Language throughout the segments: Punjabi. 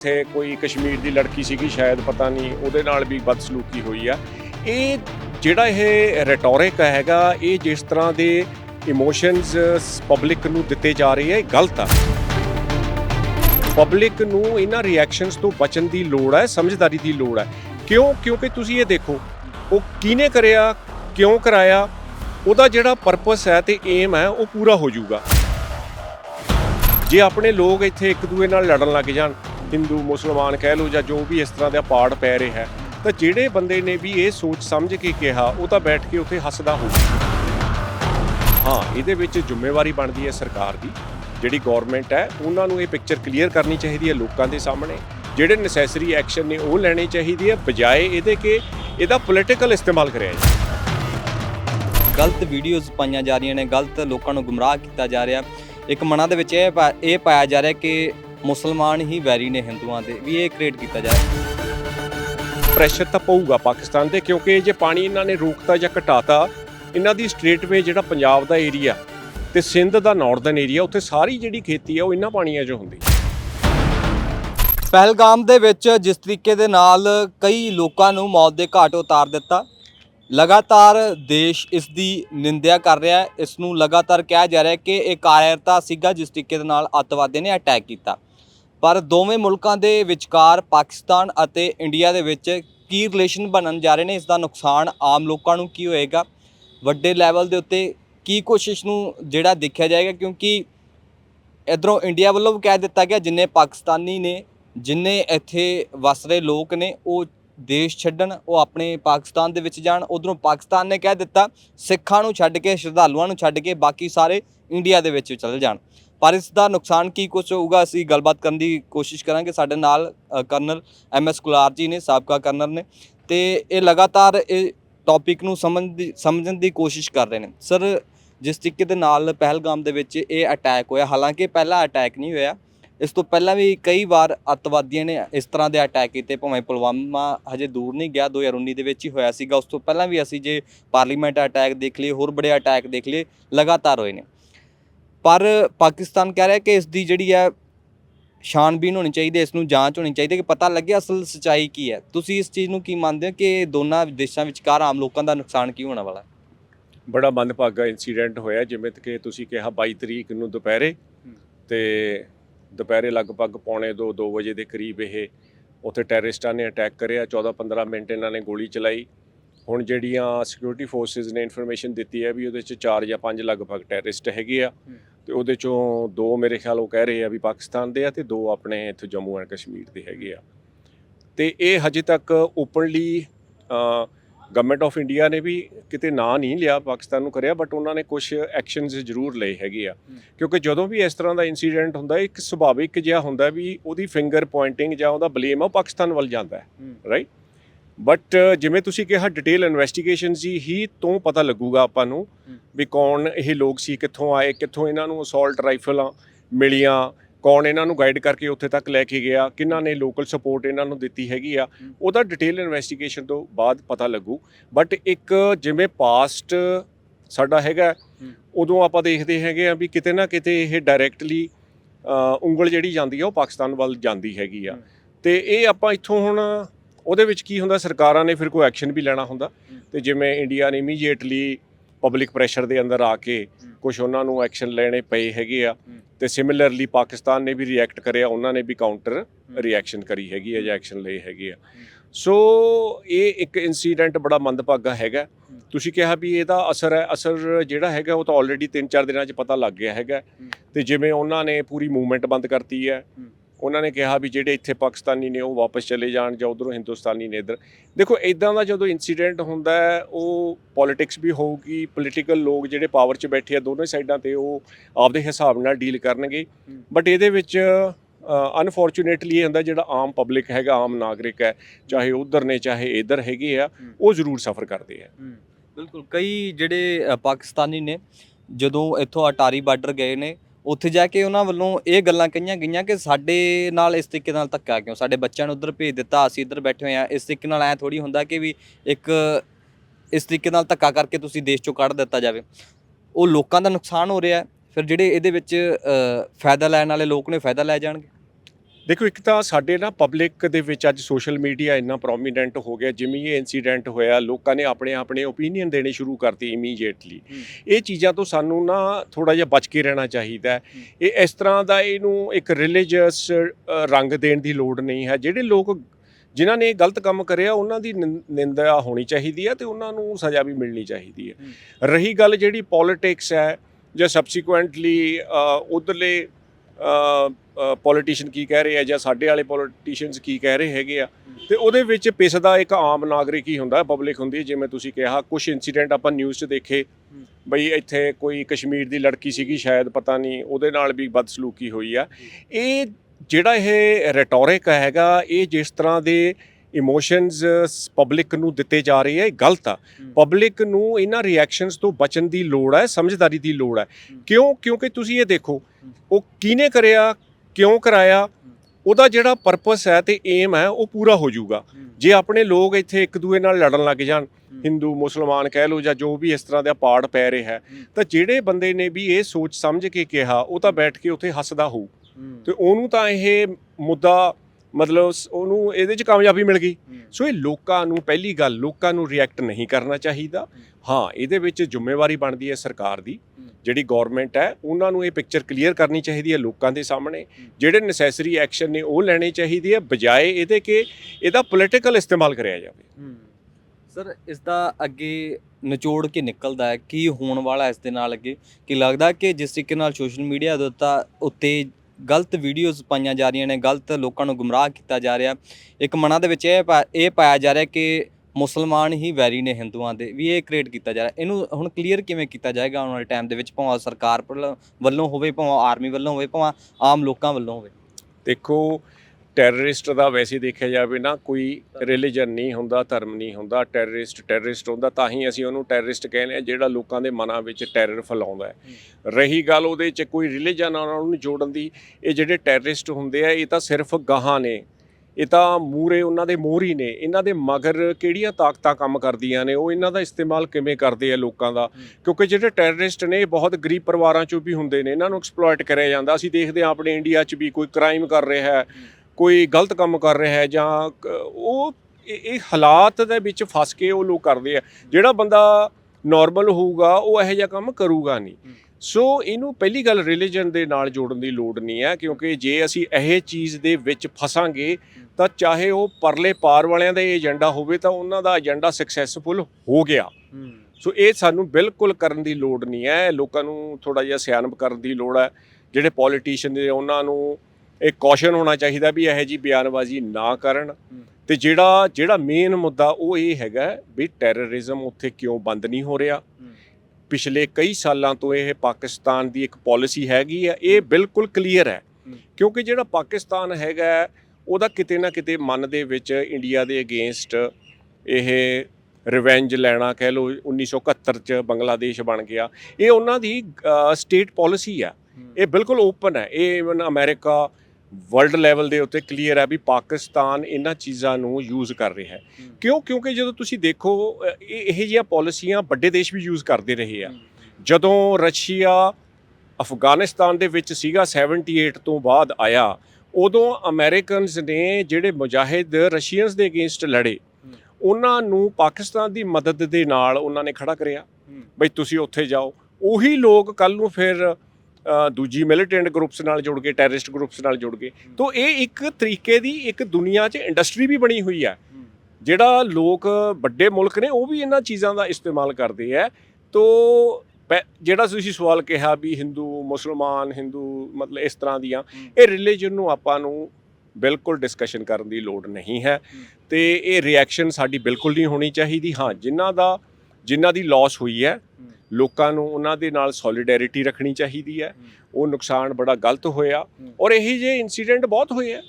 ਇੱਥੇ ਕੋਈ ਕਸ਼ਮੀਰ ਦੀ ਲੜਕੀ ਸੀਗੀ, ਸ਼ਾਇਦ ਪਤਾ ਨਹੀਂ, ਉਹਦੇ ਨਾਲ ਵੀ ਬਦਸਲੂਕੀ ਹੋਈ ਆ। ਇਹ ਜਿਹੜਾ ਇਹ ਰੈਟੋਰਿਕ ਹੈਗਾ, ਇਹ ਜਿਸ ਤਰ੍ਹਾਂ ਦੇ ਇਮੋਸ਼ਨਸ ਪਬਲਿਕ ਨੂੰ ਦਿੱਤੇ ਜਾ ਰਹੇ ਆ, ਇਹ ਗਲਤ ਆ। ਪਬਲਿਕ ਨੂੰ ਇਹਨਾਂ ਰਿਐਕਸ਼ਨਸ ਤੋਂ ਬਚਣ ਦੀ ਲੋੜ ਹੈ ਸਮਝਦਾਰੀ ਦੀ ਲੋੜ ਹੈ ਕਿਉਂ? ਕਿਉਂਕਿ ਤੁਸੀਂ ਇਹ ਦੇਖੋ, ਉਹ ਕਿਹਨੇ ਕਰਿਆ, ਕਿਉਂ ਕਰਾਇਆ, ਉਹਦਾ ਜਿਹੜਾ ਪਰਪਸ ਹੈ ਤੇ ਏਮ ਹੈ, ਉਹ ਪੂਰਾ ਹੋ ਜਾਊਗਾ। ਜੇ ਆਪਣੇ ਲੋਕ ਇੱਥੇ ਇੱਕ ਦੂਏ ਨਾਲ ਲੜਨ ਲੱਗ ਜਾਣ ਹਿੰਦੂ, ਮੁਸਲਮਾਨ ਕਹਿ ਲਓ ਜਾਂ ਜੋ ਵੀ ਇਸ ਤਰ੍ਹਾਂ ਦਾ ਪਾੜ ਪੈ ਰਿਹਾ ਹੈ ਤਾਂ ਜਿਹੜੇ ਬੰਦੇ ਨੇ ਵੀ ਇਹ ਸੋਚ ਸਮਝ ਕੇ ਕਿਹਾ, ਉਹ ਤਾਂ ਬੈਠ ਕੇ ਉੱਥੇ ਹੱਸਦਾ ਹੋਊ। ਹਾਂ, ਇਹਦੇ ਵਿੱਚ ਜ਼ਿੰਮੇਵਾਰੀ ਬਣਦੀ ਹੈ ਸਰਕਾਰ ਦੀ, ਜਿਹੜੀ ਗਵਰਨਮੈਂਟ ਹੈ, ਉਹਨਾਂ ਨੂੰ ਇਹ ਪਿਕਚਰ ਕਲੀਅਰ ਕਰਨੀ ਚਾਹੀਦੀ ਹੈ ਲੋਕਾਂ ਦੇ ਸਾਹਮਣੇ। ਜਿਹੜੇ ਨੈਸੈਸਰੀ ਐਕਸ਼ਨ ਨੇ, ਉਹ ਲੈਣੇ ਚਾਹੀਦੀ ਹੈ ਬਜਾਏ ਇਹਦੇ ਕਿ ਇਹਦਾ ਪੋਲੀਟੀਕਲ ਇਸਤੇਮਾਲ ਕਰਿਆ ਜਾਏ ਗਲਤ ਵੀਡੀਓਜ਼ ਪਾਈਆਂ ਜਾ ਰਹੀਆਂ ਨੇ, ਗਲਤ ਲੋਕਾਂ ਨੂੰ ਗੁੰਮਰਾਹ ਕੀਤਾ ਜਾ ਰਿਹਾ। ਇੱਕ ਮਨਾਂ ਦੇ ਵਿੱਚ ਇਹ ਇਹ ਪਾਇਆ ਜਾ ਰਿਹਾ ਕਿ ਮੁਸਲਮਾਨ ਹੀ ਵੈਰੀ ਨੇ ਹਿੰਦੂਆਂ ਦੇ ਵੀ ਇਹ ਕ੍ਰੀਏਟ ਕੀਤਾ ਜਾ ਰਿਹਾ ਪ੍ਰੈਸ਼ਰ ਤਾਂ ਪਊਗਾ ਪਾਕਿਸਤਾਨ ਤੇ ਕਿਉਂਕਿ ਜੇ ਪਾਣੀ ਇਹਨਾਂ ਨੇ ਰੋਕਤਾ ਜਾਂ ਘਟਾਤਾ ਇਹਨਾਂ ਦੀ ਸਟ੍ਰੇਟਵੇ ਜਿਹੜਾ ਪੰਜਾਬ ਦਾ ਏਰੀਆ ਤੇ ਸਿੰਧ ਦਾ ਨਾਰਥਰਨ ਏਰੀਆ ਉੱਥੇ ਸਾਰੀ ਜਿਹੜੀ ਖੇਤੀ ਆ ਉਹ ਇਹਨਾਂ ਪਾਣੀਆਂ 'ਚ ਹੁੰਦੀ। ਪਹਿਲਗਾਮ ਦੇ ਵਿੱਚ ਜਿਸ ਤਰੀਕੇ ਦੇ ਨਾਲ ਕਈ ਲੋਕਾਂ ਨੂੰ ਮੌਤ ਦੇ ਘਾਟ ਉਤਾਰ ਦਿੱਤਾ ਲਗਾਤਾਰ ਦੇਸ਼ ਇਸ ਦੀ ਨਿੰਦਿਆ ਕਰ ਰਿਹਾ ਹੈ। ਇਸ ਨੂੰ ਲਗਾਤਾਰ ਕਿਹਾ ਜਾ ਰਿਹਾ ਹੈ ਕਿ ਇਹ ਕਾਇਰਤਾ ਸੀਗਾ ਜਿਸ ਤਰੀਕੇ ਦੇ ਨਾਲ ਅੱਤਵਾਦੀਆਂ ਨੇ ਅਟੈਕ ਕੀਤਾ। ਪਰ ਦੋਵੇਂ ਮੁਲਕਾਂ ਦੇ ਵਿਚਕਾਰ ਪਾਕਿਸਤਾਨ ਅਤੇ ਇੰਡੀਆ ਦੇ ਵਿੱਚ ਕੀ ਰਿਲੇਸ਼ਨ ਬਣਨ ਜਾ ਰਹੇ ਨੇ, ਇਸ ਦਾ ਨੁਕਸਾਨ ਆਮ ਲੋਕਾਂ ਨੂੰ ਕੀ ਹੋਏਗਾ? ਵੱਡੇ ਲੈਵਲ ਦੇ ਉੱਤੇ ਕੀ ਕੋਸ਼ਿਸ਼ ਨੂੰ ਜਿਹੜਾ ਦੇਖਿਆ ਜਾਏਗਾ? ਕਿਉਂਕਿ ਇਧਰੋਂ ਇੰਡੀਆ ਵੱਲੋਂ ਵੀ ਕਹਿ ਦਿੱਤਾ ਗਿਆ, ਜਿੰਨੇ ਪਾਕਿਸਤਾਨੀ ਨੇ, ਜਿੰਨੇ ਇੱਥੇ ਵਸ ਰਹੇ ਲੋਕ ਨੇ, ਉਹ ਦੇਸ਼ ਛੱਡਣ, ਉਹ ਆਪਣੇ ਪਾਕਿਸਤਾਨ ਦੇ ਵਿੱਚ ਜਾਣ। ਉਧਰੋਂ ਪਾਕਿਸਤਾਨ ਨੇ ਕਹਿ ਦਿੱਤਾ, ਸਿੱਖਾਂ ਨੂੰ ਛੱਡ ਕੇ, ਸ਼ਰਧਾਲੂਆਂ ਨੂੰ ਛੱਡ ਕੇ ਬਾਕੀ ਸਾਰੇ ਇੰਡੀਆ ਦੇ ਵਿੱਚ ਚਲੇ ਜਾਣ। ਪਰ ਇਸ ਦਾ ਨੁਕਸਾਨ ਕੀ ਕੁਝ ਹੋਊਗਾ, ਅਸੀਂ ਗੱਲਬਾਤ ਕਰਨ ਦੀ ਕੋਸ਼ਿਸ਼ ਕਰਾਂਗੇ। ਸਾਡੇ ਨਾਲ ਕਰਨਲ ਐਮ ਐਸ ਕੁਲਾਰ ਜੀ ਨੇ, ਸਾਬਕਾ ਕਰਨਲ ਨੇ ਤੇ ਇਹ ਲਗਾਤਾਰ ਇਹ ਟੌਪਿਕ ਨੂੰ ਸਮਝ ਦੀ, ਸਮਝਣ ਦੀ ਕੋਸ਼ਿਸ਼ ਕਰ ਰਹੇ ਨੇ। ਸਰ, ਜਿਸ ਤਰੀਕੇ ਦੇ ਨਾਲ ਪਹਿਲਗਾਮ ਦੇ ਵਿੱਚ ਇਹ ਅਟੈਕ ਹੋਇਆ, ਹਾਲਾਂਕਿ ਪਹਿਲਾ ਅਟੈਕ ਨਹੀਂ ਹੋਇਆ, ਇਸ ਤੋਂ ਪਹਿਲਾਂ ਵੀ ਕਈ ਵਾਰ ਅੱਤਵਾਦੀਆਂ ਨੇ ਇਸ ਤਰ੍ਹਾਂ ਦੇ ਅਟੈਕ ਕੀਤੇ, ਭਾਵੇਂ ਪੁਲਵਾਮਾ ਹਜੇ ਦੂਰ ਨਹੀਂ ਗਿਆ 2019 ਦੇ ਵਿੱਚ ਹੀ ਹੋਇਆ ਸੀਗਾ। ਉਸ ਤੋਂ ਪਹਿਲਾਂ ਵੀ ਅਸੀਂ ਜੇ ਪਾਰਲੀਮੈਂਟ ਅਟੈਕ ਦੇਖ ਲਈਏ, ਹੋਰ ਬੜੇ ਅਟੈਕ ਦੇਖ ਲਈਏ, ਲਗਾਤਾਰ ਹੋਏ ਨੇ। ਪਰ ਪਾਕਿਸਤਾਨ ਕਹਿ ਰਿਹਾ ਕਿ ਇਸ ਦੀ ਜਿਹੜੀ ਹੈ ਛਾਣਬੀਨ ਹੋਣੀ ਚਾਹੀਦੀ ਹੈ ਇਸ ਨੂੰ ਜਾਂਚ ਹੋਣੀ ਚਾਹੀਦੀ ਹੈ ਕਿ ਪਤਾ ਲੱਗੇ ਅਸਲ ਸਚਾਈ ਕੀ ਹੈ। ਤੁਸੀਂ ਇਸ ਚੀਜ਼ ਨੂੰ ਕੀ ਮੰਨਦੇ ਹੋ ਕਿ ਦੋਨਾਂ ਦੇਸ਼ਾਂ ਵਿਚਕਾਰ ਆਮ ਲੋਕਾਂ ਦਾ ਨੁਕਸਾਨ ਕੀ ਹੋਣਾ ਵਾਲਾ ਹੈ? ਬੜਾ ਮੰਦਭਾਗਾ ਇਨਸੀਡੈਂਟ ਹੋਇਆ ਜਿਵੇਂ ਕਿ ਤੁਸੀਂ ਕਿਹਾ 22 ਤਰੀਕ ਨੂੰ ਦੁਪਹਿਰੇ ਤੇ ਦੁਪਹਿਰੇ ਲਗਭਗ ਪੌਣੇ 2 2 ਵਜੇ ਦੇ ਕਰੀਬ ਇਹ ਉੱਥੇ ਟੈਰਰਿਸਟਾਂ ਨੇ ਅਟੈਕ ਕਰਿਆ 14 15 ਮਿੰਟ ਇਹਨਾਂ ਨੇ ਗੋਲੀ ਚਲਾਈ। ਹੁਣ ਜਿਹੜੀਆਂ ਸਿਕਿਉਰਿਟੀ ਫੋਰਸਸ ਨੇ ਇਨਫੋਰਮੇਸ਼ਨ ਦਿੱਤੀ ਹੈ ਵੀ ਉਹਦੇ ਚ 4 ਜਾਂ 5 ਲਗਭਗ ਟੈਰਰਿਸਟ ਹੈਗੇ ਆ। ਤੇ ਉਹਦੇ ਚੋਂ ਦੋ ਮੇਰੇ ਖਿਆਲ ਉਹ ਕਹਿ ਰਹੇ ਆ ਵੀ ਪਾਕਿਸਤਾਨ ਦੇ ਆ ਤੇ ਦੋ ਆਪਣੇ ਇੱਥੇ ਜੰਮੂ ਐਂਡ ਕਸ਼ਮੀਰ ਦੇ ਹੈਗੇ ਆ। ਤੇ ਇਹ ਹਜੇ ਤੱਕ ਓਪਨਲੀ ਗਵਰਨਮੈਂਟ ਆਫ ਇੰਡੀਆ ਨੇ ਵੀ ਕਿਤੇ ਨਾਂ ਨਹੀਂ ਲਿਆ ਪਾਕਿਸਤਾਨ ਨੂੰ ਕਰਿਆ ਬਟ ਉਹਨਾਂ ਨੇ ਕੁਝ ਐਕਸ਼ਨਸ ਜ਼ਰੂਰ ਲਏ ਹੈਗੇ ਆ। ਕਿਉਂਕਿ ਜਦੋਂ ਵੀ ਇਸ ਤਰ੍ਹਾਂ ਦਾ ਇਨਸੀਡੈਂਟ ਹੁੰਦਾ ਇੱਕ ਸੁਭਾਵਿਕ ਜਿਹਾ ਹੁੰਦਾ ਵੀ ਉਹਦੀ ਫਿੰਗਰ ਪੁਆਇੰਟਿੰਗ ਜਾਂ ਉਹਦਾ ਬਲੇਮ ਆ ਪਾਕਿਸਤਾਨ ਵੱਲ ਜਾਂਦਾ ਹੈ ਰਾਈਟ ਬਟ ਜਿਵੇਂ ਤੁਸੀਂ ਕਿਹਾ ਡਿਟੇਲ ਇਨਵੈਸਟੀਗੇਸ਼ਨ ਜੀ ਹੀ ਤੋਂ ਪਤਾ ਲੱਗੂਗਾ ਆਪਾਂ ਨੂੰ ਵੀ ਕੌਣ ਇਹ ਲੋਕ ਸੀ ਕਿੱਥੋਂ ਆਏ ਕਿੱਥੋਂ ਇਹਨਾਂ ਨੂੰ ਅਸੌਲਟ ਰਾਈਫਲਾਂ ਮਿਲੀਆਂ ਕੌਣ ਇਹਨਾਂ ਨੂੰ ਗਾਈਡ ਕਰਕੇ ਉੱਥੇ ਤੱਕ ਲੈ ਕੇ ਗਿਆ ਕਿਹਨਾਂ ਨੇ ਲੋਕਲ ਸਪੋਰਟ ਇਹਨਾਂ ਨੂੰ ਦਿੱਤੀ ਹੈਗੀ ਆ ਉਹਦਾ ਡਿਟੇਲ ਇਨਵੈਸਟੀਗੇਸ਼ਨ ਤੋਂ ਬਾਅਦ ਪਤਾ ਲੱਗੂ। ਬਟ ਇੱਕ ਜਿਵੇਂ ਪਾਸਟ ਸਾਡਾ ਹੈਗਾ ਉਦੋਂ ਆਪਾਂ ਦੇਖਦੇ ਹੈਗੇ ਆ ਵੀ ਕਿਤੇ ਨਾ ਕਿਤੇ ਇਹ ਡਾਇਰੈਕਟਲੀ ਉਂਗਲ ਜਿਹੜੀ ਜਾਂਦੀ ਆ ਉਹ ਪਾਕਿਸਤਾਨ ਵੱਲ ਜਾਂਦੀ ਹੈਗੀ ਆ। ਤੇ ਇਹ ਆਪਾਂ ਇੱਥੋਂ ਹੁਣ ਉਹਦੇ ਵਿੱਚ ਕੀ ਹੁੰਦਾ, ਸਰਕਾਰਾਂ ਨੇ ਫਿਰ ਕੋਈ ਐਕਸ਼ਨ ਵੀ ਲੈਣਾ ਹੁੰਦਾ ਤੇ ਜਿਵੇਂ ਇੰਡੀਆ ਨੇ ਇਮੀਡੀਏਟਲੀ ਪਬਲਿਕ ਪ੍ਰੈਸ਼ਰ ਦੇ ਅੰਦਰ ਆ ਕੇ ਕੁਝ ਉਹਨਾਂ ਨੂੰ ਐਕਸ਼ਨ ਲੈਣੇ ਪਏ ਹੈਗੇ ਆ ਤੇ ਸਿਮਿਲਰਲੀ ਪਾਕਿਸਤਾਨ ਨੇ ਵੀ ਰਿਐਕਟ ਕਰਿਆ, ਉਹਨਾਂ ਨੇ ਵੀ ਕਾਊਂਟਰ ਰਿਐਕਸ਼ਨ ਕਰੀ ਹੈਗੀ ਆ ਜਾਂ ਐਕਸ਼ਨ ਲਏ ਹੈਗੇ ਆ। ਸੋ ਇਹ ਇੱਕ ਇਨਸੀਡੈਂਟ ਬੜਾ ਮੰਦਭਾਗਾ ਹੈਗਾ। ਤੁਸੀਂ ਕਿਹਾ ਵੀ ਇਹਦਾ ਅਸਰ ਹੈ, ਅਸਰ ਜਿਹੜਾ ਹੈਗਾ ਉਹ ਤਾਂ ਆਲਰੇਡੀ 3-4 ਦਿਨਾਂ 'ਚ ਪਤਾ ਲੱਗ ਗਿਆ ਹੈਗਾ। ਤੇ ਜਿਵੇਂ ਉਹਨਾਂ ਨੇ ਪੂਰੀ ਮੂਵਮੈਂਟ ਬੰਦ ਕਰਤੀ ਹੈ ਉਹਨਾਂ ਨੇ ਕਿਹਾ ਵੀ ਜਿਹੜੇ ਇੱਥੇ ਪਾਕਿਸਤਾਨੀ ਨੇ ਉਹ ਵਾਪਸ ਚਲੇ ਜਾਣ ਜਾਂ ਉਧਰੋਂ ਹਿੰਦੁਸਤਾਨੀ ਨੇ ਇੱਧਰ। ਦੇਖੋ ਇਦਾਂ ਦਾ ਜਦੋਂ ਇਨਸੀਡੈਂਟ ਹੁੰਦਾ ਉਹ ਪੋਲਿਟਿਕਸ ਵੀ ਹੋਊਗੀ ਪੋਲੀਟੀਕਲ ਲੋਕ ਜਿਹੜੇ ਪਾਵਰ 'ਚ ਬੈਠੇ ਆ ਦੋਨੋਂ ਸਾਈਡਾਂ ਤੇ ਉਹ ਆਪਦੇ ਹਿਸਾਬ ਨਾਲ ਡੀਲ ਕਰਨਗੇ। ਬਟ ਇਹਦੇ ਵਿੱਚ ਅਨਫੋਰਚੂਨੇਟਲੀ ਇਹ ਹੁੰਦਾ ਜਿਹੜਾ ਆਮ ਪਬਲਿਕ ਹੈਗਾ ਆਮ ਨਾਗਰਿਕ ਹੈ ਚਾਹੇ ਉਧਰ ਨੇ ਚਾਹੇ ਇੱਧਰ ਹੈਗੇ ਆ ਉਹ ਜ਼ਰੂਰ ਸਫਰ ਕਰਦੇ ਆ। ਬਿਲਕੁਲ। ਕਈ ਜਿਹੜੇ ਪਾਕਿਸਤਾਨੀ ਨੇ ਜਦੋਂ ਇੱਥੋਂ ਅਟਾਰੀ ਬਾਰਡਰ ਗਏ ਨੇ ਉੱਥੇ ਜਾ ਕੇ ਉਹਨਾਂ ਵੱਲੋਂ ਇਹ ਗੱਲਾਂ ਕਹੀਆਂ ਗਈਆਂ ਕਿ ਸਾਡੇ ਨਾਲ ਇਸ ਤਰੀਕੇ ਨਾਲ ਧੱਕਾ ਕਿਉਂ? ਸਾਡੇ ਬੱਚਿਆਂ ਨੂੰ ਉਧਰ ਭੇਜ ਦਿੱਤਾ, ਅਸੀਂ ਇੱਧਰ ਬੈਠੇ ਹੋਏ ਆ ਇਸ ਤਰੀਕੇ ਨਾਲ ਐ ਥੋੜੀ ਹੁੰਦਾ ਕਿ ਵੀ ਇੱਕ ਇਸ ਤਰੀਕੇ ਨਾਲ ਧੱਕਾ ਕਰਕੇ ਤੁਸੀਂ ਦੇਸ਼ ਚੋਂ ਕੱਢ ਦਿੱਤਾ ਜਾਵੇ। ਉਹ ਲੋਕਾਂ ਦਾ ਨੁਕਸਾਨ ਹੋ ਰਿਹਾ ਫਿਰ ਜਿਹੜੇ ਇਹਦੇ ਵਿੱਚ ਫਾਇਦਾ ਲੈਣ ਵਾਲੇ ਲੋਕ ਨੇ, ਫਾਇਦਾ ਲੈ ਜਾਣਗੇ। ਦੇਖੋ ਇੱਕ ਤਾਂ ਸਾਡੇ ਨਾ ਪਬਲਿਕ ਦੇ ਵਿੱਚ ਅੱਜ ਸੋਸ਼ਲ ਮੀਡੀਆ ਇੰਨਾ ਪ੍ਰੋਮੀਨੈਂਟ ਹੋ ਗਿਆ ਜਿਵੇਂ ਇਹ ਇਨਸੀਡੈਂਟ ਹੋਇਆ ਲੋਕਾਂ ਨੇ ਆਪਣੇ ਆਪਣੇ ਓਪੀਨੀਅਨ ਦੇਣੇ ਸ਼ੁਰੂ ਕਰਤੇ ਇਮੀਡੀਏਟਲੀ ਇਹ ਚੀਜ਼ਾਂ ਤੋਂ ਸਾਨੂੰ ਨਾ ਥੋੜਾ ਜਿਹਾ ਬਚ ਕੇ ਰਹਿਣਾ ਚਾਹੀਦਾ ਇਹ ਇਸ ਤਰ੍ਹਾਂ ਦਾ ਇਹਨੂੰ ਇੱਕ ਰਿਲੀਜੀਅਸ ਰੰਗ ਦੇਣ ਦੀ ਲੋੜ ਨਹੀਂ ਹੈ। ਜਿਹੜੇ ਲੋਕ ਜਿਨ੍ਹਾਂ ਨੇ ਗਲਤ ਕੰਮ ਕਰਿਆ ਉਹਨਾਂ ਦੀ ਨਿੰਦਾ ਹੋਣੀ ਚਾਹੀਦੀ ਹੈ ਤੇ ਉਹਨਾਂ ਨੂੰ ਸਜ਼ਾ ਵੀ ਮਿਲਣੀ ਚਾਹੀਦੀ ਹੈ। ਰਹੀ ਗੱਲ ਜਿਹੜੀ ਪੋਲਿਟਿਕਸ ਹੈ ਜਾਂ ਸਬਸੀਕੁਐਂਟਲੀ ਉਧਰਲੇ ਪੋਲੀਟੀਸ਼ੀਅਨ ਕੀ ਕਹਿ ਰਹੇ ਆ ਜਾਂ ਸਾਡੇ ਵਾਲੇ ਪੋਲੀਟੀਸ਼ੀਅਨਸ ਕੀ ਕਹਿ ਰਹੇ ਹੈਗੇ ਆ? ਤੇ ਉਹਦੇ ਵਿੱਚ ਪਿਸਦਾ ਇੱਕ ਆਮ ਨਾਗਰਿਕ ਹੀ ਹੁੰਦਾ ਪਬਲਿਕ ਹੁੰਦੀ ਜਿਵੇਂ ਤੁਸੀਂ ਕਿਹਾ ਕੁਝ ਇਨਸੀਡੈਂਟ ਆਪਾਂ ਨਿਊਜ਼ 'ਚ ਦੇਖੇ। ਬਈ ਇੱਥੇ ਕੋਈ ਕਸ਼ਮੀਰ ਦੀ ਲੜਕੀ ਸੀਗੀ, ਸ਼ਾਇਦ ਪਤਾ ਨਹੀਂ, ਉਹਦੇ ਨਾਲ ਵੀ ਬਦਸਲੂਕੀ ਹੋਈ ਆ। ਇਹ ਜਿਹੜਾ ਇਹ ਰੈਟੋਰਿਕ ਹੈਗਾ, ਇਹ ਜਿਸ ਤਰ੍ਹਾਂ ਦੇ ਇਮੋਸ਼ਨਸ ਪਬਲਿਕ ਨੂੰ ਦਿੱਤੇ ਜਾ ਰਹੇ ਆ ਇਹ ਗਲਤ ਆ। ਪਬਲਿਕ ਨੂੰ ਇਹਨਾਂ ਰਿਐਕਸ਼ਨਸ ਤੋਂ ਬਚਣ ਦੀ ਲੋੜ ਹੈ ਸਮਝਦਾਰੀ ਦੀ ਲੋੜ ਹੈ। ਕਿਉਂ? ਕਿਉਂਕਿ ਤੁਸੀਂ ਇਹ ਦੇਖੋ ਉਹ ਕਿਹਨੇ ਕਰਿਆ ਕਿਉਂ ਕਰਾਇਆ ਉਹਦਾ ਜਿਹੜਾ ਪਰਪਸ ਹੈ ਤੇ ਏਮ ਹੈ ਉਹ ਪੂਰਾ ਹੋ ਜਾਊਗਾ। ਜੇ ਆਪਣੇ ਲੋਕ ਇੱਥੇ ਇੱਕ ਦੂਏ ਨਾਲ ਲੜਨ ਲੱਗ ਜਾਣ ਹਿੰਦੂ ਮੁਸਲਮਾਨ ਕਹਿ ਲਓ ਜਾਂ ਜੋ ਵੀ ਇਸ ਤਰ੍ਹਾਂ ਦਾ ਪਾੜ ਪੈ ਰਿਹਾ ਹੈ ਤਾਂ ਜਿਹੜੇ ਬੰਦੇ ਨੇ ਵੀ ਇਹ ਸੋਚ ਸਮਝ ਕੇ ਕਿਹਾ ਉਹ ਤਾਂ ਬੈਠ ਕੇ ਉੱਥੇ ਹੱਸਦਾ ਹੋਊ। ਤੇ ਉਹਨੂੰ ਤਾਂ ਇਹ ਮੁੱਦਾ ਮਤਲਬ ਸ- ਉਹਨੂੰ ਇਹਦੇ 'ਚ ਕਾਮਯਾਬੀ ਮਿਲ ਗਈ। ਸੋ ਇਹ ਲੋਕਾਂ ਨੂੰ ਪਹਿਲੀ ਗੱਲ ਲੋਕਾਂ ਨੂੰ ਰਿਐਕਟ ਨਹੀਂ ਕਰਨਾ ਚਾਹੀਦਾ। ਹਾਂ। ਇਹਦੇ ਵਿੱਚ ਜ਼ਿੰਮੇਵਾਰੀ ਬਣਦੀ ਹੈ ਸਰਕਾਰ ਦੀ ਜਿਹੜੀ ਗਵਰਨਮੈਂਟ ਹੈ ਉਹਨਾਂ ਨੂੰ ਇਹ ਪਿਕਚਰ ਕਲੀਅਰ ਕਰਨੀ ਚਾਹੀਦੀ ਹੈ ਲੋਕਾਂ ਦੇ ਸਾਹਮਣੇ। ਜਿਹੜੇ ਨੈਸੈਸਰੀ ਐਕਸ਼ਨ ਨੇ ਉਹ ਲੈਣੇ ਚਾਹੀਦੇ ਆ ਬਜਾਏ ਇਹਦੇ ਕਿ ਇਹਦਾ ਪੋਲੀਟੀਕਲ ਇਸਤੇਮਾਲ ਕਰਿਆ ਜਾਵੇ। ਸਰ ਇਸ ਦਾ ਅੱਗੇ ਨਿਚੋੜ ਕੇ ਨਿਕਲਦਾ ਹੈ ਕੀ ਹੋਣ ਵਾਲਾ ਇਸ ਦੇ ਨਾਲ ਅੱਗੇ? ਕਿ ਲੱਗਦਾ ਕਿ ਜਿਸ ਤਰੀਕੇ ਨਾਲ ਸੋਸ਼ਲ ਮੀਡੀਆ ਦੇ ਉੱਤਾ ਉੱਤੇ ਗਲਤ ਵੀਡੀਓਜ਼ ਪਾਈਆਂ ਜਾ ਰਹੀਆਂ ਨੇ, ਗਲਤ ਲੋਕਾਂ ਨੂੰ ਗੁੰਮਰਾਹ ਕੀਤਾ ਜਾ ਰਿਹਾ। ਇੱਕ ਮਨਾਂ ਦੇ ਵਿੱਚ ਇਹ ਪਾ- ਇਹ ਪਾਇਆ ਜਾ ਰਿਹਾ ਕਿ ਮੁਸਲਮਾਨ ਹੀ ਵੈਰੀ ਨੇ ਹਿੰਦੂਆਂ ਦੇ, ਵੀ ਇਹ ਕ੍ਰੀਏਟ ਕੀਤਾ ਜਾ ਰਿਹਾ। ਇਹਨੂੰ ਹੁਣ ਕਲੀਅਰ ਕਿਵੇਂ ਕੀਤਾ ਜਾਏਗਾ ਆਉਣ ਵਾਲੇ ਟਾਈਮ ਦੇ ਵਿੱਚ, ਭਾਵੇਂ ਸਰਕਾਰ ਵੱਲ ਵੱਲੋਂ ਹੋਵੇ, ਭਾਵੇਂ ਆਰਮੀ ਵੱਲੋਂ ਹੋਵੇ, ਭਾਵੇਂ ਆਮ ਲੋਕਾਂ ਵੱਲੋਂ ਹੋਵੇ? ਦੇਖੋ ਟੈਰਰਿਸਟ ਦਾ ਵੈਸੇ ਦੇਖਿਆ ਜਾਵੇ ਨਾ ਕੋਈ ਰਿਲੀਜਨ ਨਹੀਂ ਹੁੰਦਾ ਧਰਮ ਨਹੀਂ ਹੁੰਦਾ ਟੈਰਰਿਸਟ ਟੈਰਰਿਸਟ ਹੁੰਦਾ ਤਾਂ ਹੀ ਅਸੀਂ ਉਹਨੂੰ ਟੈਰਰਿਸਟ ਕਹਿੰਦੇ ਆ ਜਿਹੜਾ ਲੋਕਾਂ ਦੇ ਮਨਾਂ ਵਿੱਚ ਟੈਰਰ ਫੈਲਾਉਂਦਾ ਰਹੀ ਗੱਲ ਉਹਦੇ 'ਚ ਕੋਈ ਰਿਲੀਜਨ ਨਾਲ ਉਹਨੂੰ ਜੋੜਨ ਦੀ ਇਹ ਜਿਹੜੇ ਟੈਰਰਿਸਟ ਹੁੰਦੇ ਆ ਇਹ ਤਾਂ ਸਿਰਫ ਗਾਹਾਂ ਨੇ ਇਹ ਤਾਂ ਮੂਰੇ ਉਹਨਾਂ ਦੇ ਮੋਹਰੀ ਨੇ ਇਹਨਾਂ ਦੇ ਮਗਰ ਕਿਹੜੀਆਂ ਤਾਕਤਾਂ ਕੰਮ ਕਰਦੀਆਂ ਨੇ ਉਹ ਇਹਨਾਂ ਦਾ ਇਸਤੇਮਾਲ ਕਿਵੇਂ ਕਰਦੇ ਆ ਲੋਕਾਂ ਦਾ? ਕਿਉਂਕਿ ਜਿਹੜੇ ਟੈਰਰਿਸਟ ਨੇ ਇਹ ਬਹੁਤ ਗਰੀਬ ਪਰਿਵਾਰਾਂ ਚੋਂ ਵੀ ਹੁੰਦੇ ਨੇ ਇਹਨਾਂ ਨੂੰ ਐਕਸਪਲੋਇਟ ਕਰਿਆ ਜਾਂਦਾ ਅਸੀਂ ਦੇਖਦੇ ਹਾਂ ਆਪਣੇ ਇੰਡੀਆ 'ਚ ਵੀ ਕੋਈ ਕ੍ਰਾਈਮ ਕਰ ਰਿਹਾ ਹੈ। ਕੋਈ ਗਲਤ ਕੰਮ ਕਰ ਰਿਹਾ ਹੈ ਜਾਂ ਉਹ ਇਹ ਇਹ ਹਾਲਾਤ ਦੇ ਵਿੱਚ ਫਸ ਕੇ ਉਹ ਲੋਕ ਕਰਦੇ ਆ। ਜਿਹੜਾ ਬੰਦਾ ਨਾਰਮਲ ਹੋਊਗਾ ਉਹ ਇਹੋ ਜਿਹਾ ਕੰਮ ਕਰੂਗਾ ਨਹੀਂ। ਸੋ ਇਹਨੂੰ ਪਹਿਲੀ ਗੱਲ ਰਿਲੀਜਨ ਦੇ ਨਾਲ ਜੋੜਨ ਦੀ ਲੋੜ ਨਹੀਂ ਹੈ ਕਿਉਂਕਿ ਜੇ ਅਸੀਂ ਇਹ ਚੀਜ਼ ਦੇ ਵਿੱਚ ਫਸਾਂਗੇ ਤਾਂ ਚਾਹੇ ਉਹ ਪਰਲੇ ਪਾਰ ਵਾਲਿਆਂ ਦਾ ਏਜੰਡਾ ਹੋਵੇ ਤਾਂ ਉਹਨਾਂ ਦਾ ਏਜੰਡਾ ਸਕਸੈਸਫੁਲ ਹੋ ਗਿਆ। ਸੋ ਇਹ ਸਾਨੂੰ ਬਿਲਕੁਲ ਕਰਨ ਦੀ ਲੋੜ ਨਹੀਂ ਹੈ। ਲੋਕਾਂ ਨੂੰ ਥੋੜਾ ਜਿਹਾ ਸਿਆਣਪ ਕਰਨ ਦੀ ਲੋੜ ਹੈ। ਜਿਹੜੇ ਪੋਲੀਟੀਸ਼ੀਅਨ ਨੇ ਉਹਨਾਂ ਨੂੰ ਇਹ ਕੌਸ਼ਨ ਹੋਣਾ ਚਾਹੀਦਾ ਵੀ ਇਹੋ ਜੀ ਬਿਆਨਬਾਜ਼ੀ ਨਾ ਕਰਨ। ਤੇ ਜਿਹੜਾ ਜਿਹੜਾ ਮੇਨ ਮੁੱਦਾ ਉਹ ਇਹ ਹੈਗਾ ਵੀ ਟੈਰਰਿਜ਼ਮ ਉੱਥੇ ਕਿਉਂ ਬੰਦ ਨਹੀਂ ਹੋ ਰਿਹਾ? ਪਿਛਲੇ ਕਈ ਸਾਲਾਂ ਤੋਂ ਇਹ ਪਾਕਿਸਤਾਨ ਦੀ ਇੱਕ ਪਾਲਿਸੀ ਹੈਗੀ ਆ ਇਹ ਬਿਲਕੁਲ ਕਲੀਅਰ ਹੈ। ਕਿਉਂਕਿ ਜਿਹੜਾ ਪਾਕਿਸਤਾਨ ਹੈਗਾ ਉਹਦਾ ਕਿਤੇ ਨਾ ਕਿਤੇ ਮਨ ਦੇ ਵਿੱਚ ਇੰਡੀਆ ਦੇ ਅਗੇਂਸਟ ਇਹ ਰਿਵੈਂਜ ਲੈਣਾ ਕਹਿ ਲਓ 1971 ਚ ਬੰਗਲਾਦੇਸ਼ ਬਣ ਗਿਆ। ਇਹ ਉਹਨਾਂ ਦੀ ਸਟੇਟ ਪਾਲਿਸੀ ਆ। ਇਹ ਬਿਲਕੁਲ ਓਪਨ ਹੈ। ਇਹ ਇਵਨ ਅਮਰੀਕਾ ਵਰਲਡ ਲੈਵਲ ਦੇ ਉੱਤੇ ਕਲੀਅਰ ਹੈ ਵੀ ਪਾਕਿਸਤਾਨ ਇਹਨਾਂ ਚੀਜ਼ਾਂ ਨੂੰ ਯੂਜ਼ ਕਰ ਰਿਹਾ ਹੈ। ਕਿਉਂ? ਕਿਉਂਕਿ ਜਦੋਂ ਤੁਸੀਂ ਦੇਖੋ ਇਹ ਇਹ ਜਿਹੀਆਂ ਪਾਲਿਸੀਆਂ ਵੱਡੇ ਦੇਸ਼ ਵੀ ਯੂਜ਼ ਕਰਦੇ ਰਹੇ ਆ। ਜਦੋਂ ਰਸ਼ੀਆ ਅਫਗਾਨਿਸਤਾਨ ਦੇ ਵਿੱਚ ਸੀਗਾ 78 ਤੋਂ ਬਾਅਦ ਆਇਆ ਉਦੋਂ ਅਮਰੀਕਨਸ ਨੇ ਜਿਹੜੇ ਮੁਜਾਹਿਦ ਰਸ਼ੀਅਨਸ ਦੇ ਅਗੇਂਸਟ ਲੜੇ ਉਹਨਾਂ ਨੂੰ ਪਾਕਿਸਤਾਨ ਦੀ ਮਦਦ ਦੇ ਨਾਲ ਉਹਨਾਂ ਨੇ ਖੜਾ ਕਰਿਆ। ਬਈ ਤੁਸੀਂ ਉੱਥੇ ਜਾਓ। ਉਹੀ ਲੋਕ ਕੱਲ ਨੂੰ ਫਿਰ ਦੂਜੀ ਮਿਲੀਟੈਂਟ ਗਰੁੱਪਸ ਨਾਲ ਜੁੜ ਗਏ ਟੈਰਰਿਸਟ ਗਰੁੱਪਸ ਨਾਲ ਜੁੜ ਗਏ। ਤੋਂ ਇਹ ਇੱਕ ਤਰੀਕੇ ਦੀ ਇੱਕ ਦੁਨੀਆ 'ਚ ਇੰਡਸਟਰੀ ਵੀ ਬਣੀ ਹੋਈ ਹੈ। ਜਿਹੜਾ ਲੋਕ ਵੱਡੇ ਮੁਲਕ ਨੇ ਉਹ ਵੀ ਇਹਨਾਂ ਚੀਜ਼ਾਂ ਦਾ ਇਸਤੇਮਾਲ ਕਰਦੇ ਆ ਤੋ ਜਿਹੜਾ ਤੁਸੀਂ ਸਵਾਲ ਕਿਹਾ ਵੀ ਹਿੰਦੂ ਮੁਸਲਮਾਨ ਹਿੰਦੂ ਮਤਲਬ ਇਸ ਤਰ੍ਹਾਂ ਦੀਆਂ ਇਹ ਰਿਲੀਜਨ ਨੂੰ ਆਪਾਂ ਨੂੰ ਬਿਲਕੁਲ ਡਿਸਕਸ਼ਨ ਕਰਨ ਦੀ ਲੋੜ ਨਹੀਂ ਹੈ। ਤੇ ਇਹ ਰਿਐਕਸ਼ਨ ਸਾਡੀ ਬਿਲਕੁਲ ਨਹੀਂ ਹੋਣੀ ਚਾਹੀਦੀ। ਹਾਂ ਜਿਨ੍ਹਾਂ ਦਾ ਜਿਨ੍ਹਾਂ ਦੀ ਲਾਸ ਹੋਈ ਹੈ। ਲੋਕਾਂ ਨੂੰ ਉਹਨਾਂ ਦੇ ਨਾਲ ਸੋਲੀਡੈਰਿਟੀ ਰੱਖਣੀ ਚਾਹੀਦੀ ਹੈ। ਉਹ ਨੁਕਸਾਨ ਬੜਾ ਗਲਤ ਹੋਇਆ ਔਰ ਇਹੀ ਜਿਹੇ ਇਨਸੀਡੈਂਟ ਬਹੁਤ ਹੋਏ ਆ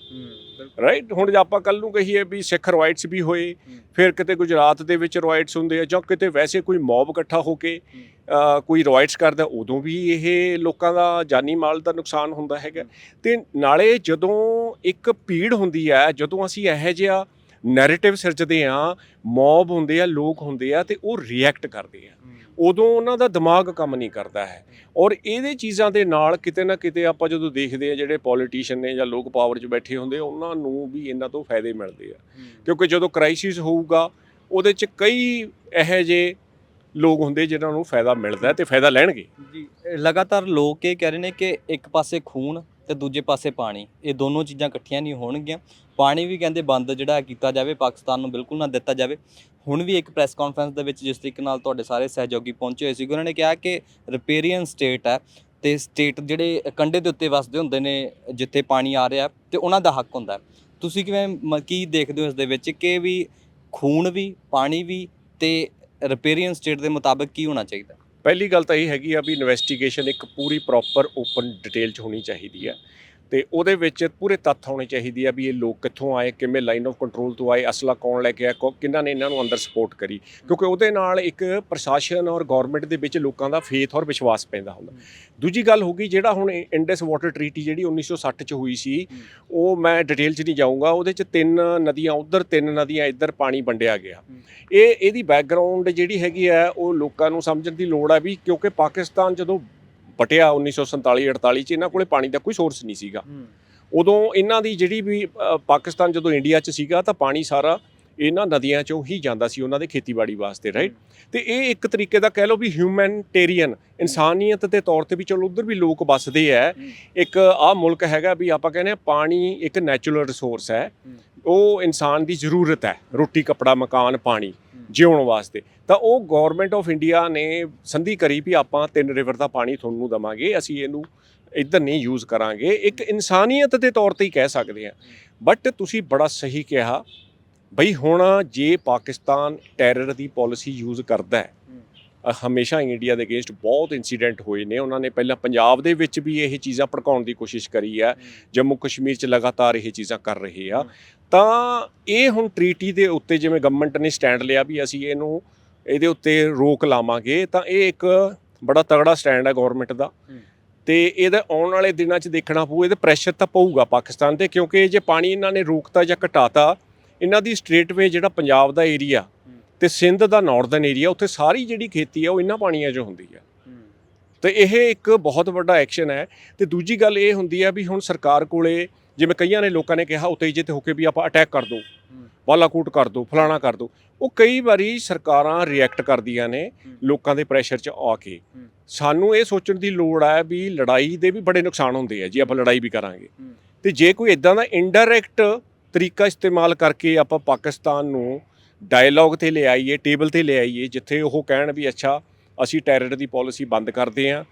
ਰਾਈਟ ਹੁਣ ਜੇ ਆਪਾਂ ਕੱਲ ਨੂੰ ਕਹੀਏ ਵੀ ਸਿੱਖ ਰਾਈਟਸ ਵੀ ਹੋਏ ਫਿਰ ਕਿਤੇ ਗੁਜਰਾਤ ਦੇ ਵਿੱਚ ਰਾਈਟਸ ਹੁੰਦੇ ਆ ਜਾਂ ਕਿਤੇ ਵੈਸੇ ਕੋਈ ਮੌਬ ਇਕੱਠਾ ਹੋ ਕੇ ਕੋਈ ਰਾਈਟਸ ਕਰਦਾ ਉਦੋਂ ਵੀ ਇਹ ਲੋਕਾਂ ਦਾ ਜਾਨੀ ਮਾਲ ਦਾ ਨੁਕਸਾਨ ਹੁੰਦਾ ਹੈਗਾ। ਤੇ ਨਾਲੇ ਜਦੋਂ ਇੱਕ ਭੀੜ ਹੁੰਦੀ ਹੈ ਜਦੋਂ ਅਸੀਂ ਇਹੋ ਜਿਹਾ ਨੈਰੇਟਿਵ ਸਿਰਜਦੇ ਆ ਮੌਬ ਹੁੰਦੇ ਆ ਲੋਕ ਹੁੰਦੇ ਆ ਤੇ ਉਹ ਰਿਐਕਟ ਕਰਦੇ ਆ। ਉਦੋਂ ਉਹਨਾਂ ਦਾ ਦਿਮਾਗ ਕੰਮ ਨਹੀਂ ਕਰਦਾ ਹੈ। ਔਰ ਇਹਦੇ ਚੀਜ਼ਾਂ ਦੇ ਨਾਲ ਕਿਤੇ ਨਾ ਕਿਤੇ ਆਪਾਂ ਜਦੋਂ ਦੇਖਦੇ ਆ ਜਿਹੜੇ ਪੋਲੀਟੀਸ਼ੀਅਨ ਨੇ ਜਾਂ ਲੋਕ ਪਾਵਰ 'ਚ ਬੈਠੇ ਹੁੰਦੇ ਉਹਨਾਂ ਨੂੰ ਵੀ ਇਹਨਾਂ ਤੋਂ ਫਾਇਦੇ ਮਿਲਦੇ ਆ। ਕਿਉਂਕਿ ਜਦੋਂ ਕ੍ਰਾਈਸਿਸ ਹੋਊਗਾ ਉਹਦੇ 'ਚ ਕਈ ਇਹੋ ਜਿਹੇ ਲੋਕ ਹੁੰਦੇ ਜਿਨ੍ਹਾਂ ਨੂੰ ਫਾਇਦਾ ਮਿਲਦਾ ਤੇ ਫਾਇਦਾ ਲੈਣਗੇ। ਜੀ ਲਗਾਤਾਰ ਲੋਕ ਇਹ ਕਹਿ ਰਹੇ ਨੇ ਕਿ ਇੱਕ ਪਾਸੇ ਖੂਨ ਤੇ ਦੂਜੇ ਪਾਸੇ ਪਾਣੀ ਇਹ ਦੋਨੋਂ ਚੀਜ਼ਾਂ ਇਕੱਠੀਆਂ ਨਹੀਂ ਹੋਣਗੀਆਂ। ਪਾਣੀ ਵੀ ਕਹਿੰਦੇ ਬੰਦ ਜਿਹੜਾ ਕੀਤਾ ਜਾਵੇ ਪਾਕਿਸਤਾਨ ਨੂੰ ਬਿਲਕੁਲ ਨਾ ਦਿੱਤਾ ਜਾਵੇ। ਹੁਣ ਵੀ ਇੱਕ ਪ੍ਰੈਸ ਕਾਨਫਰੰਸ ਦੇ ਵਿੱਚ ਜਿਸ ਤਰੀਕੇ ਨਾਲ ਤੁਹਾਡੇ ਸਾਰੇ ਸਹਿਯੋਗੀ ਪਹੁੰਚੇ ਹੋਏ ਸੀ, ਉਹਨਾਂ ਨੇ ਕਿਹਾ ਕਿ ਰਿਪੇਰੀਅਨ ਸਟੇਟ ਹੈ ਤੇ ਸਟੇਟ ਜਿਹੜੇ ਕੰਢੇ ਦੇ ਉੱਤੇ ਵਸਦੇ ਹੁੰਦੇ ਨੇ, ਜਿੱਥੇ ਪਾਣੀ ਆ ਰਿਹਾ ਤੇ ਉਹਨਾਂ ਦਾ ਹੱਕ ਹੁੰਦਾ ਤੁਸੀਂ ਕਿਵੇਂ ਮ- ਕੀ ਦੇਖਦੇ ਹੋ ਇਸ ਦੇ ਵਿੱਚ ਕਿ ਵੀ ਖੂਨ ਵੀ, ਪਾਣੀ ਵੀ ਤੇ ਰਿਪੇਰੀਅਨ ਸਟੇਟ ਦੇ ਮੁਤਾਬਕ ਕੀ ਹੋਣਾ ਚਾਹੀਦਾ? ਪਹਿਲੀ ਗੱਲ ਤਾਂ ਇਹ ਹੈਗੀ ਆ ਵੀ ਇਨਵੈਸਟੀਗੇਸ਼ਨ ਇੱਕ ਪੂਰੀ ਪ੍ਰੋਪਰ ਓਪਨ ਡਿਟੇਲ 'ਚ ਹੋਣੀ ਚਾਹੀਦੀ ਹੈ। ਤੇ ਉਹਦੇ ਵਿੱਚ ਪੂਰੇ ਤੱਥ ਹੋਣੇ ਚਾਹੀਦੀ ਆ ਵੀ ਇਹ ਲੋਕ ਕਿੱਥੋਂ ਆਏ ਕਿਵੇਂ ਲਾਈਨ ਆਫ ਕੰਟਰੋਲ ਤੋਂ ਆਏ ਅਸਲਾ ਕੌਣ ਲੈ ਕੇ ਆਇਆ ਕਿਹਨਾਂ ਨੇ ਇਹਨਾਂ ਨੂੰ ਅੰਦਰ ਸਪੋਰਟ ਕਰੀ। ਕਿਉਂਕਿ ਉਹਦੇ ਨਾਲ ਇੱਕ ਪ੍ਰਸ਼ਾਸਨ ਔਰ ਗਵਰਨਮੈਂਟ ਦੇ ਵਿੱਚ ਲੋਕਾਂ ਦਾ ਫੇਥ ਔਰ ਵਿਸ਼ਵਾਸ ਪੈਂਦਾ ਹੁੰਦਾ। ਦੂਜੀ ਗੱਲ ਹੋ ਗਈ ਜਿਹੜਾ ਹੁਣ ਇੰਡਸ ਵਾਟਰ ਟਰੀਟੀ ਜਿਹੜੀ 1960 ਚ ਹੋਈ ਸੀ ਉਹ ਮੈਂ ਡਿਟੇਲ 'ਚ ਨਹੀਂ ਜਾਊਂਗਾ ਉਹਦੇ 'ਚ ਤਿੰਨ ਨਦੀਆਂ ਉਧਰ ਤਿੰਨ ਨਦੀਆਂ ਇੱਧਰ ਪਾਣੀ ਵੰਡਿਆ ਗਿਆ। ਇਹ ਇਹਦੀ ਬੈਕਗ੍ਰਾਉਂਡ ਜਿਹੜੀ ਹੈਗੀ ਆ ਉਹ ਲੋਕਾਂ ਨੂੰ ਸਮਝਣ ਦੀ ਲੋੜ ਆ ਵੀ ਕਿਉਂਕਿ ਪਾਕਿਸਤਾਨ ਜਦੋਂ ਪਟਿਆ 1947 48 ਚ ਇਹਨਾਂ ਕੋਲੇ ਪਾਣੀ ਦਾ ਕੋਈ ਸੋਰਸ ਨਹੀਂ ਸੀਗਾ। ਉਦੋਂ ਇਹਨਾਂ ਦੀ ਜਿਹੜੀ ਵੀ ਪਾਕਿਸਤਾਨ ਜਦੋਂ ਇੰਡੀਆ 'ਚ ਸੀਗਾ ਤਾਂ ਪਾਣੀ ਸਾਰਾ ਇਹਨਾਂ ਨਦੀਆਂ 'ਚੋਂ ਹੀ ਜਾਂਦਾ ਸੀ ਉਹਨਾਂ ਦੇ ਖੇਤੀਬਾੜੀ ਵਾਸਤੇ ਰਾਈਟ ਤੇ ਇਹ ਇੱਕ ਤਰੀਕੇ ਦਾ ਕਹਿ ਲਓ ਵੀ ਹਿਊਮੈਨਿਟੇਰੀਅਨ ਇਨਸਾਨੀਅਤ ਦੇ ਤੌਰ ਤੇ ਵੀ ਚਲੋ ਉਧਰ ਵੀ ਲੋਕ ਵੱਸਦੇ ਆ ਇੱਕ ਆਹ ਮੁਲਕ ਹੈਗਾ ਵੀ ਆਪਾਂ ਕਹਿੰਦੇ ਆ ਪਾਣੀ ਇੱਕ ਨੈਚੁਰਲ ਰਿਸੋਰਸ ਹੈ। ਉਹ ਇਨਸਾਨ ਦੀ ਜ਼ਰੂਰਤ ਹੈ ਰੋਟੀ ਕੱਪੜਾ ਮਕਾਨ ਪਾਣੀ। ਜਿਉਣ ਵਾਸਤੇ। ਤਾਂ ਉਹ ਗਵਰਨਮੈਂਟ ਆਫ ਇੰਡੀਆ ਨੇ ਸੰਧੀ ਕਰੀ ਵੀ ਆਪਾਂ ਤਿੰਨ ਰਿਵਰ ਦਾ ਪਾਣੀ ਤੁਹਾਨੂੰ ਦਵਾਂਗੇ, ਅਸੀਂ ਇਹਨੂੰ ਇੱਧਰ ਨਹੀਂ ਯੂਜ਼ ਕਰਾਂਗੇ। ਇੱਕ ਇਨਸਾਨੀਅਤ ਦੇ ਤੌਰ ਤੇ ਹੀ ਕਹਿ ਸਕਦੇ ਆ ਬਟ ਤੁਸੀਂ ਬੜਾ ਸਹੀ ਕਿਹਾ, ਬਈ ਹੁਣ ਜੇ ਪਾਕਿਸਤਾਨ ਟੈਰਰ ਦੀ ਪਾਲਿਸੀ ਯੂਜ਼ ਕਰਦਾ ਹੈ ਹਮੇਸ਼ਾ ਇੰਡੀਆ ਦੇ ਅਗੇਂਸਟ ਬਹੁਤ ਇਨਸੀਡੈਂਟ ਹੋਏ ਨੇ। ਉਹਨਾਂ ਨੇ ਪਹਿਲਾਂ ਪੰਜਾਬ ਦੇ ਵਿੱਚ ਵੀ ਇਹ ਚੀਜ਼ਾਂ ਭੜਕਾਉਣ ਦੀ ਕੋਸ਼ਿਸ਼ ਕਰੀ ਹੈ। ਜੰਮੂ ਕਸ਼ਮੀਰ 'ਚ ਲਗਾਤਾਰ ਇਹ ਚੀਜ਼ਾਂ ਕਰ ਰਹੇ ਆ। ਤਾਂ ਇਹ ਹੁਣ ਟ੍ਰੀਟੀ ਦੇ ਉੱਤੇ ਜਿਵੇਂ ਗਵਰਨਮੈਂਟ ਨੇ ਸਟੈਂਡ ਲਿਆ ਵੀ ਅਸੀਂ ਇਹਨੂੰ ਇਹਦੇ ਉੱਤੇ ਰੋਕ ਲਾਵਾਂਗੇ ਤਾਂ ਇਹ ਇੱਕ ਬੜਾ ਤਗੜਾ ਸਟੈਂਡ ਹੈ ਗਵਰਨਮੈਂਟ ਦਾ। ਤੇ ਇਹਦਾ ਆਉਣ ਵਾਲੇ ਦਿਨਾਂ 'ਚ ਦੇਖਣਾ ਪਊ ਇਹਦੇ ਪ੍ਰੈਸ਼ਰ ਤਾਂ ਪਊਗਾ ਪਾਕਿਸਤਾਨ ਤੇ ਕਿਉਂਕਿ ਜੇ ਪਾਣੀ ਇਹਨਾਂ ਨੇ ਰੋਕਤਾ ਜਾਂ ਘਟਾਤਾ ਇਹਨਾਂ ਦੀ ਸਟ੍ਰੇਟਵੇ ਜਿਹੜਾ ਪੰਜਾਬ ਦਾ ਏਰੀਆ ਤੇ ਸਿੰਧ ਦਾ ਨਾਰਥਰਨ ਏਰੀਆ ਉੱਥੇ ਸਾਰੀ ਜਿਹੜੀ ਖੇਤੀ ਆ, ਉਹ ਇਹਨਾਂ ਪਾਣੀਆਂ 'ਚ ਹੁੰਦੀ ਆ। ਤੇ ਇਹ ਇੱਕ ਬਹੁਤ ਵੱਡਾ ਐਕਸ਼ਨ ਹੈ। ਤੇ ਦੂਜੀ ਗੱਲ ਇਹ ਹੁੰਦੀ ਹੈ ਵੀ ਹੁਣ ਸਰਕਾਰ ਕੋਲੇ, ਜਿਵੇਂ ਕਈਆਂ ਨੇ ਲੋਕਾਂ ਨੇ ਕਿਹਾ ਉਤੇਜਿਤ ਹੋ ਕੇ ਵੀ ਆਪਾਂ ਅਟੈਕ ਕਰ ਦੋ ਬਾਲਾਕੋਟ ਕਰ ਦੋ, ਫਲਾਣਾ ਕਰ ਦੋ। ਉਹ ਕਈ ਵਾਰੀ ਸਰਕਾਰਾਂ ਰਿਐਕਟ ਕਰਦੀਆਂ ਨੇ ਲੋਕਾਂ ਦੇ ਪ੍ਰੈਸ਼ਰ 'ਚ ਆ ਕੇ। ਸਾਨੂੰ ਇਹ ਸੋਚਣ ਦੀ ਲੋੜ ਹੈ ਵੀ ਲੜਾਈ ਦੇ ਵੀ ਬੜੇ ਨੁਕਸਾਨ ਹੁੰਦੇ ਆ, ਜੇ ਆਪਾਂ ਲੜਾਈ ਵੀ ਕਰਾਂਗੇ। ਹੂੰ। ਤੇ ਜੇ ਕੋਈ ਇਦਾਂ ਦਾ ਇਨਡਾਇਰੈਕਟ ਤਰੀਕਾ ਇਸਤੇਮਾਲ ਕਰਕੇ ਆਪਾਂ ਪਾਕਿਸਤਾਨ ਨੂੰ ਡਾਇਲੌਗ ਤੇ ਲੈ ਆਈਏ ਟੇਬਲ ਤੇ ਲੈ ਆਈਏ, ਜਿੱਥੇ ਉਹ ਕਹਿਣ ਵੀ ਅੱਛਾ, ਅਸੀਂ ਟੈਰਰ ਦੀ ਪਾਲਿਸੀ ਬੰਦ ਕਰਦੇ ਹਾਂ।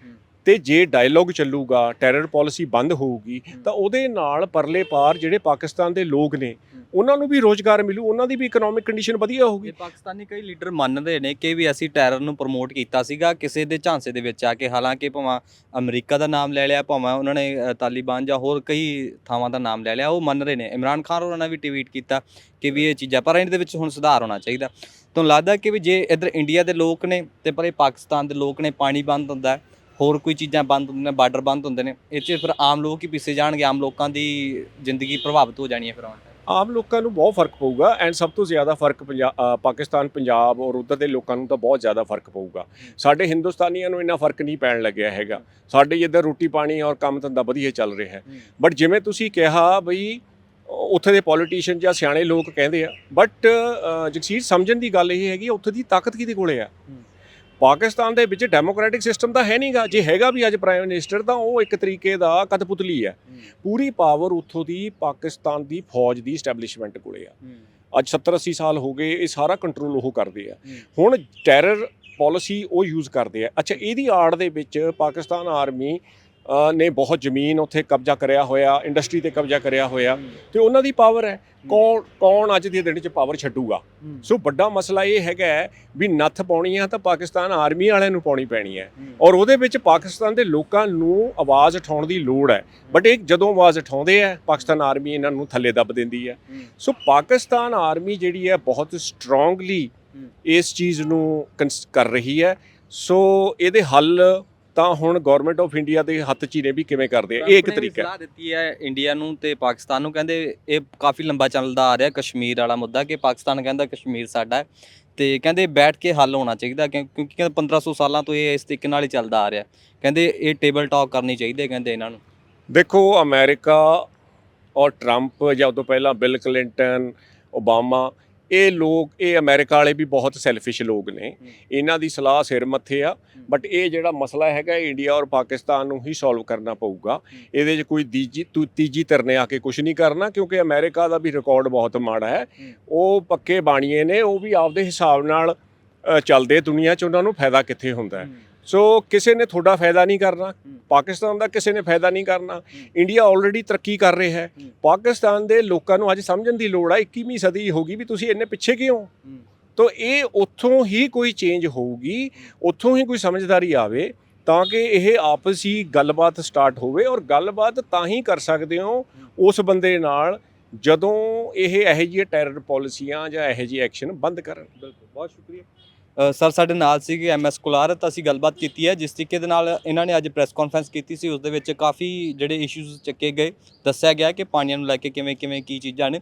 ਤੇ ਜੇ ਡਾਇਲੌਗ ਚੱਲੂਗਾ ਟੈਰਰ ਪਾਲਿਸੀ ਬੰਦ ਹੋਊਗੀ, ਤਾਂ ਉਹਦੇ ਨਾਲ ਪਰਲੇ ਪਾਰ ਜਿਹੜੇ ਪਾਕਿਸਤਾਨ ਦੇ ਲੋਕ ਨੇ, ਉਹਨਾਂ ਨੂੰ ਵੀ ਰੋਜ਼ਗਾਰ ਮਿਲੂ, ਉਹਨਾਂ ਦੀ ਵੀ ਇਕਨੋਮਿਕ ਕੰਡੀਸ਼ਨ ਵਧੀਆ ਹੋਊਗੀ। ਪਾਕਿਸਤਾਨੀ ਕਈ ਲੀਡਰ ਮੰਨਦੇ ਨੇ ਕਿ ਵੀ ਅਸੀਂ ਟੈਰਰ ਨੂੰ ਪ੍ਰਮੋਟ ਕੀਤਾ ਸੀਗਾ, ਕਿਸੇ ਦੇ ਝਾਂਸੇ ਦੇ ਵਿੱਚ ਆ ਕੇ, ਹਾਲਾਂਕਿ ਭਾਵੇਂ ਅਮਰੀਕਾ ਦਾ ਨਾਮ ਲੈ ਲਿਆ, ਭਾਵੇਂ ਉਹਨਾਂ ਨੇ ਤਾਲਿਬਾਨ ਜਾਂ ਹੋਰ ਕਈ ਥਾਵਾਂ ਦਾ ਨਾਮ ਲੈ ਲਿਆ, ਉਹ ਮੰਨ ਰਹੇ ਨੇ। ਇਮਰਾਨ ਖਾਨ ਹੋਰਾਂ ਨੇ ਵੀ ਟਵੀਟ ਕੀਤਾ ਕਿ ਵੀ ਇਹ ਚੀਜ਼ਾਂ, ਪਰ ਇਹਨਾਂ ਦੇ ਵਿੱਚ ਹੁਣ ਸੁਧਾਰ ਹੋਣਾ ਚਾਹੀਦਾ। ਤੁਹਾਨੂੰ ਲੱਗਦਾ ਕਿ ਵੀ ਜੇ ਇੱਧਰ ਇੰਡੀਆ ਦੇ ਲੋਕ ਨੇ ਤੇ ਪਰੇ ਪਾਕਿਸਤਾਨ ਦੇ ਲੋਕ ਨੇ, ਪਾਣੀ ਬੰਦ ਹੁੰਦਾ ਹੈ ਹੋਰ ਕੋਈ ਚੀਜ਼ਾਂ ਬੰਦ ਹੁੰਦੀਆਂ ਨੇ ਬਾਰਡਰ ਬੰਦ ਹੁੰਦੇ ਨੇ ਇਹ 'ਚ ਫਿਰ ਆਮ ਲੋਕ ਹੀ ਪਿੱਛੇ ਜਾਣਗੇ ਆਮ ਲੋਕਾਂ ਦੀ ਜ਼ਿੰਦਗੀ ਪ੍ਰਭਾਵਿਤ ਹੋ ਜਾਣੀ ਹੈ ਫਿਰ ਆਉਣ। ਆਮ ਲੋਕਾਂ ਨੂੰ ਬਹੁਤ ਫ਼ਰਕ ਪਊਗਾ ਐਂਡ ਸਭ ਤੋਂ ਜ਼ਿਆਦਾ ਫ਼ਰਕ ਪਾਕਿਸਤਾਨ ਪੰਜਾਬ ਔਰ ਉਧਰ ਦੇ ਲੋਕਾਂ ਨੂੰ ਤਾਂ ਬਹੁਤ ਜ਼ਿਆਦਾ ਫ਼ਰਕ ਪਊਗਾ। ਸਾਡੇ ਹਿੰਦੁਸਤਾਨੀਆਂ ਨੂੰ ਇੰਨਾ ਫ਼ਰਕ ਨਹੀਂ ਪੈਣ ਲੱਗਿਆ ਹੈਗਾ। ਸਾਡੇ ਇੱਧਰ ਰੋਟੀ ਪਾਣੀ ਔਰ ਕੰਮ ਧੰਦਾ ਵਧੀਆ ਚੱਲ ਰਿਹਾ ਹੈ। ਬਟ ਜਿਵੇਂ ਤੁਸੀਂ ਕਿਹਾ ਬਈ ਉੱਥੇ ਦੇ ਪੋਲੀਟੀਸ਼ੀਅਨ ਜਾਂ ਸਿਆਣੇ ਲੋਕ ਕਹਿੰਦੇ ਆ ਬਟ ਜਗਸੀਰ ਸਮਝਣ ਦੀ ਗੱਲ ਇਹ ਹੈਗੀ ਉੱਥੇ ਦੀ ਤਾਕਤ ਕਿਹਦੇ ਕੋਲੇ ਆ। ਪਾਕਿਸਤਾਨ ਦੇ ਵਿੱਚ ਡੈਮੋਕ੍ਰੈਟਿਕ ਸਿਸਟਮ ਤਾਂ ਹੈ ਨਹੀਂਗਾ। ਜੇ ਹੈਗਾ ਵੀ ਅੱਜ ਪ੍ਰਾਈਮ ਮਿਨਿਸਟਰ ਤਾਂ ਉਹ ਇੱਕ ਤਰੀਕੇ ਦਾ ਕਠਪੁਤਲੀ ਹੈ। ਪੂਰੀ ਪਾਵਰ ਉੱਥੋਂ ਦੀ ਪਾਕਿਸਤਾਨ ਦੀ ਫੌਜ ਦੀ ਸਟੈਬਲਿਸ਼ਮੈਂਟ ਕੋਲੇ ਆ। ਅੱਜ 70 80 ਸਾਲ ਹੋ ਗਏ ਇਹ ਸਾਰਾ ਕੰਟਰੋਲ ਉਹ ਕਰਦੇ ਆ। ਹੁਣ ਟੈਰਰ ਪਾਲਿਸੀ ਉਹ ਯੂਜ਼ ਕਰਦੇ ਆ। ਅੱਛਾ ਇਹਦੀ ਆੜ ਦੇ ਵਿੱਚ ਪਾਕਿਸਤਾਨ ਆਰਮੀ ਨੇ ਬਹੁਤ ਜ਼ਮੀਨ ਉੱਥੇ ਕਬਜ਼ਾ ਕਰਿਆ ਹੋਇਆ ਇੰਡਸਟਰੀ ਤੇ ਕਬਜ਼ਾ ਕਰਿਆ ਹੋਇਆ ਤੇ ਉਹਨਾਂ ਦੀ ਪਾਵਰ ਹੈ। ਕੌਣ ਕੌਣ ਅੱਜ ਦੇ ਦਿਨ 'ਚ ਪਾਵਰ ਛੱਡੂਗਾ? ਸੋ ਵੱਡਾ ਮਸਲਾ ਇਹ ਹੈਗਾ ਵੀ ਨੱਥ ਪਾਉਣੀ ਆ ਤਾਂ ਪਾਕਿਸਤਾਨ ਆਰਮੀ ਵਾਲਿਆਂ ਨੂੰ ਪਾਉਣੀ ਪੈਣੀ ਹੈ। ਔਰ ਉਹਦੇ ਵਿੱਚ ਪਾਕਿਸਤਾਨ ਦੇ ਲੋਕਾਂ ਨੂੰ ਆਵਾਜ਼ ਉਠਾਉਣ ਦੀ ਲੋੜ ਹੈ। ਬਟ ਇਹ ਜਦੋਂ ਆਵਾਜ਼ ਉਠਾਉਂਦੇ ਆ, ਪਾਕਿਸਤਾਨ ਆਰਮੀ ਇਹਨਾਂ ਨੂੰ ਥੱਲੇ ਦੱਬ ਦਿੰਦੀ ਹੈ। ਸੋ ਪਾਕਿਸਤਾਨ ਆਰਮੀ ਜਿਹੜੀ ਹੈ ਬਹੁਤ ਸਟਰੋਂਗਲੀ ਇਸ ਚੀਜ਼ ਨੂੰ ਕੰਸ- ਕਰ ਰਹੀ ਹੈ। ਸੋ ਇਹਦੇ ਹੱਲ ਤਾਂ ਹੁਣ ਗਵਰਨਮੈਂਟ ਆਫ ਇੰਡੀਆ ਦੇ ਹੱਥ 'ਚ ਹੀ ਨੇ ਵੀ ਕਿਵੇਂ ਕਰਦੇ ਆ। ਇਹ ਇੱਕ ਤਰੀਕਾ ਹੈ। ਸਲਾਹ ਦਿੱਤੀ ਹੈ ਇੰਡੀਆ ਨੂੰ ਤੇ ਪਾਕਿਸਤਾਨ ਨੂੰ। ਕਹਿੰਦੇ ਇਹ ਕਾਫੀ ਲੰਬਾ ਚੱਲਦਾ ਆ ਰਿਹਾ ਕਸ਼ਮੀਰ ਵਾਲਾ ਮੁੱਦਾ ਕਿ ਪਾਕਿਸਤਾਨ ਕਹਿੰਦਾ ਕਸ਼ਮੀਰ ਸਾਡਾ ਤੇ ਕਹਿੰਦੇ ਬੈਠ ਕੇ ਹੱਲ ਹੋਣਾ ਚਾਹੀਦਾ ਕਿਉਂ- ਕਿਉਂਕਿ ਕਹਿੰਦੇ 1500 ਸਾਲਾਂ ਤੋਂ ਇਹ ਇਸ ਤਰੀਕੇ ਨਾਲ ਹੀ ਚੱਲਦਾ ਆ ਰਿਹਾ। ਕਹਿੰਦੇ ਇਹ ਟੇਬਲ ਟਾਕ ਕਰਨੀ ਚਾਹੀਦੀ ਹੈ ਕਹਿੰਦੇ ਇਹਨਾਂ ਨੂੰ। ਦੇਖੋ ਅਮਰੀਕਾ ਔਰ ਟਰੰਪ ਜਾਂ ਉਦੋਂ ਪਹਿਲਾਂ ਬਿਲ ਕਲਿੰਟਨ ਓਬਾਮਾ ਇਹ ਲੋਕ ਇਹ ਅਮਰੀਕਾ ਵਾਲੇ ਵੀ ਬਹੁਤ ਸੈਲਫਿਸ਼ ਲੋਕ ਨੇ। ਇਹਨਾਂ ਦੀ ਸਲਾਹ ਸਿਰ ਮੱਥੇ ਆ ਬਟ ਇਹ ਜਿਹੜਾ ਮਸਲਾ ਹੈਗਾ ਇੰਡੀਆ ਔਰ ਪਾਕਿਸਤਾਨ ਨੂੰ ਹੀ ਸੋਲਵ ਕਰਨਾ ਪਊਗਾ। ਇਹਦੇ 'ਚ ਕੋਈ ਤੀਜੀ ਤੀਜੀ ਧਿਰ ਨੇ ਆ ਕੇ ਕੁਝ ਨਹੀਂ ਕਰਨਾ ਕਿਉਂਕਿ ਅਮਰੀਕਾ ਦਾ ਵੀ ਰਿਕਾਰਡ ਬਹੁਤ ਮਾੜਾ ਹੈ। ਉਹ ਪੱਕੇ ਬਾਣੀਏ ਨੇ ਉਹ ਵੀ ਆਪਦੇ ਹਿਸਾਬ ਨਾਲ ਚੱਲਦੇ ਦੁਨੀਆ 'ਚ ਉਹਨਾਂ ਨੂੰ ਫਾਇਦਾ ਕਿੱਥੇ ਹੁੰਦਾ ਹੈ। ਸੋ ਕਿਸੇ ਨੇ ਤੁਹਾਡਾ ਫਾਇਦਾ ਨਹੀਂ ਕਰਨਾ ਪਾਕਿਸਤਾਨ ਦਾ ਕਿਸੇ ਨੇ ਫਾਇਦਾ ਨਹੀਂ ਕਰਨਾ। ਇੰਡੀਆ ਆਲਰੇਡੀ ਤਰੱਕੀ ਕਰ ਰਿਹਾ ਹੈ। ਹੂੰ। ਪਾਕਿਸਤਾਨ ਦੇ ਲੋਕਾਂ ਨੂੰ ਅੱਜ ਸਮਝਣ ਦੀ ਲੋੜ ਆ 21ਵੀਂ ਸਦੀ ਹੋ ਗਈ ਵੀ ਤੁਸੀਂ ਇੰਨੇ ਪਿੱਛੇ ਕਿਉਂ? ਤੋ ਇਹ ਉੱਥੋਂ ਹੀ ਕੋਈ ਚੇਂਜ ਹੋਊਗੀ ਉੱਥੋਂ ਹੀ ਕੋਈ ਸਮਝਦਾਰੀ ਆਵੇ ਤਾਂ ਕਿ ਇਹ ਆਪਸੀ ਗੱਲਬਾਤ ਸਟਾਰਟ ਹੋਵੇ ਔਰ ਗੱਲਬਾਤ ਤਾਂ ਹੀ ਕਰ ਸਕਦੇ ਹੋ ਉਸ ਬੰਦੇ ਨਾਲ ਜਦੋਂ ਇਹ ਇਹੋ ਜਿਹੀ ਟੈਰਰ ਪਾਲਿਸੀਆਂ ਜਾਂ ਇਹੋ ਜਿਹੇ ਐਕਸ਼ਨ ਬੰਦ ਕਰਨ। ਬਿਲਕੁਲ ਬਹੁਤ ਸ਼ੁਕਰੀਆ। ਸਰ ਸਾਡੇ ਨਾਲ ਸੀਗੇ ਐਮਐਸ ਕੁਲਾਰ ਤਾਂ ਅਸੀਂ ਗੱਲਬਾਤ ਕੀਤੀ ਹੈ, ਜਿਸ ਤਰੀਕੇ ਦੇ ਨਾਲ ਇਹਨਾਂ ਨੇ ਅੱਜ ਪ੍ਰੈਸ ਕਾਨਫਰੰਸ ਕੀਤੀ ਸੀ, ਉਸ ਦੇ ਵਿੱਚ ਕਾਫੀ ਜਿਹੜੇ ਇਸ਼ੂਜ਼ ਚੱਕੇ ਗਏ, ਦੱਸਿਆ ਗਿਆ ਕਿ ਪਾਣੀਆਂ ਨੂੰ ਲੈ ਕੇ ਕਿਵੇਂ ਕਿਵੇਂ ਕੀ ਚੀਜ਼ਾਂ ਨੇ,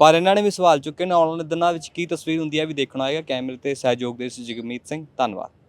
ਪਰ ਇਹਨਾਂ ਨੇ ਵੀ ਸਵਾਲ ਚੁੱਕੇ ਨੇ, ਆਉਣ ਵਾਲੇ ਦਿਨਾਂ ਵਿੱਚ ਕੀ ਤਸਵੀਰ ਹੁੰਦੀ ਹੈ ਵੀ ਦੇਖਣਾ ਹੋਏਗਾ ਕੈਮਰੇ ਤੇ ਸਹਿਯੋਗ ਦੇ ਸੀ ਜਗਮੀਤ ਸਿੰਘ, ਧੰਨਵਾਦ।